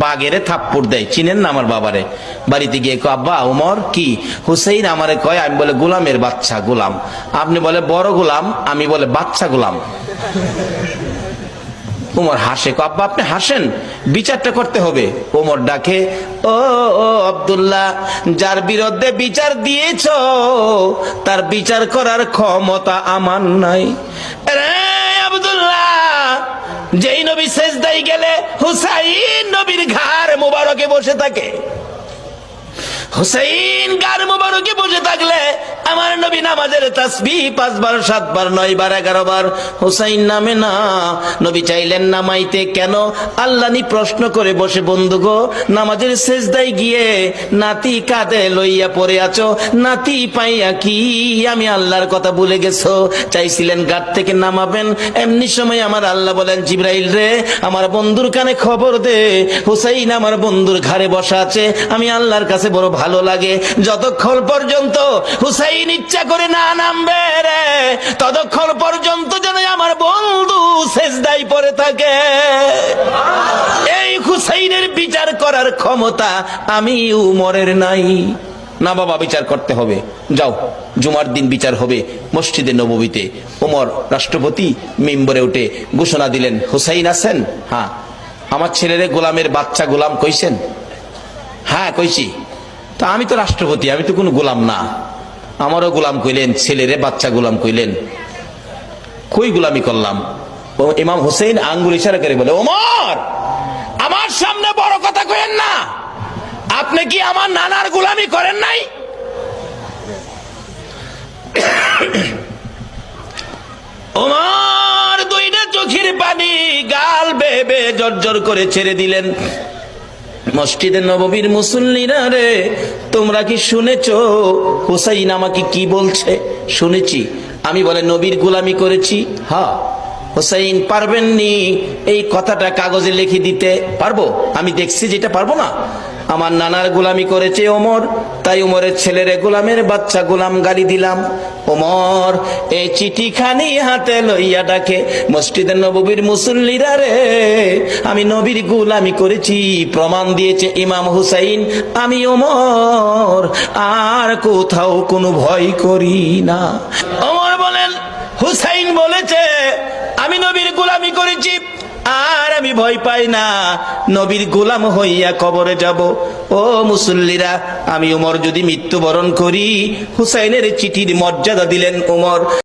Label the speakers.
Speaker 1: বাগেরে থাপ্পড় দেয়। চিনেন না আমার বাবারে? বাড়িতে গিয়ে কয়, আব্বা উমর কি? হুসেইন আমারে কয় আমি বলে গোলামের বাচ্চা গোলাম। আপনি বলে বড় গোলাম। আমি বলে বাচ্চা গোলাম। উমর হাসে আব্বা আপনি হাসেন? বিচারটা করতে হবে। ওমর ডাকে ও ও আব্দুল্লাহ যার বিরুদ্ধে বিচার দিয়েছ তার বিচার করার ক্ষমতা আমার নাই। যেই নবী শেষদাই গেলে হুসাইন নবীর ঘাড় মুবারকে বসে থাকে। হুসাইন গার মুবারকে বসে থাকলে আমার নবী নামাজের তাসবি পাঁচবার, সাতবার নয় বার এগারো বার হুসাইন নামে না। নবী চাইলেন নামাইতে। কেন? আল্লাহ প্রশ্ন করে বসে, বন্ধু গো, নামাজের শেষদাই গিয়ে নাতি কাঁধে লইয়া পড়ে আছো। নাতি পাইয়া কি আমি আল্লাহর কথা ভুলে গেছো? চাইছিলেন গাট থেকে নামাবেন। এমনি সময় আমার আল্লাহ বলেন, জিব্রাইল রে, আমার বন্ধুর কানে খবর দে। হুসাইন আমার বন্ধুর ঘাড়ে বসা আছে। আমি আল্লাহর কাছে বড় ভালো লাগে। যতক্ষণ পর্যন্ত হুসাইন ইচ্ছা করে না নামবে রে। ততক্ষণ পর্যন্ত যেন আমার বন্ধু শেষদাই পরে থাকে। এই হুসাইনের বিচার করার ক্ষমতা আমি উমরের নাই। না বাবা, বিচার করতে হবে। যাও, জুমার দিন বিচার হবে মসজিদে নববীতে। ওমর রাষ্ট্রপতি মেম্বরে উঠে ঘোষণা দিলেন, হুসাইন আছেন? হ্যাঁ। আমার ছেলেরে গোলামের বাচ্চা গোলাম কইছেন? হ্যাঁ কইছি। তা আমি তো রাষ্ট্রপতি, আমি তো কোনো গোলাম না। আমারও গোলাম কইলেন, ছেলেরে বাচ্চা গোলাম কইলেন। কই গোলামি করলাম? ইমাম হোসেন আঙ্গুল ইশারা করে বলে, ওমর, আমার সামনে বড় কথা কইেন না। আপনি কি আমার নানার গোলামি করেন নাই? ওমর দুইটা চোখের পানি গাল বেবে জর্জর করে ছেড়ে দিলেন। মসজিদে নববীর মুসল্লিরা রে, তোমরা কি শুনেছ? হুসাইন আমাকে কি বলছে? শুনেছি। আমি বলে, নবীর গুলামি করেছি। হা হুসাইন, পারবেননি এই কথাটা কাগজে লিখে দিতে? পারব? আমি দেখছি যেটা পারব না। আমার নানার গোলামি করেছে ওমর, তাই ওমরের ছেলেরে গোলামের বাচ্চা গোলাম গালি দিলাম। ওমর এই চিঠিখানি হাতে লইয়া ডাকে মসজিদের নববীর মুসল্লিরা রে, আমি নবীর গোলামি করেছি, প্রমাণ দিয়েছে ইমাম হুসাইন, আমি ওমর, আর কোথাও কোনো ভয় করি না। ওমর বলেন, হুসাইন বলেছে, আমি নবীর গোলামি করেছি আর আমি ভয় পাই না। নবীর গোলাম হইয়া কবরে যাব। ও মুসল্লিরা, আমি উমর যদি মৃত্যুবরণ করি, হুসাইনের চিঠির মর্যাদা দিলেন উমর।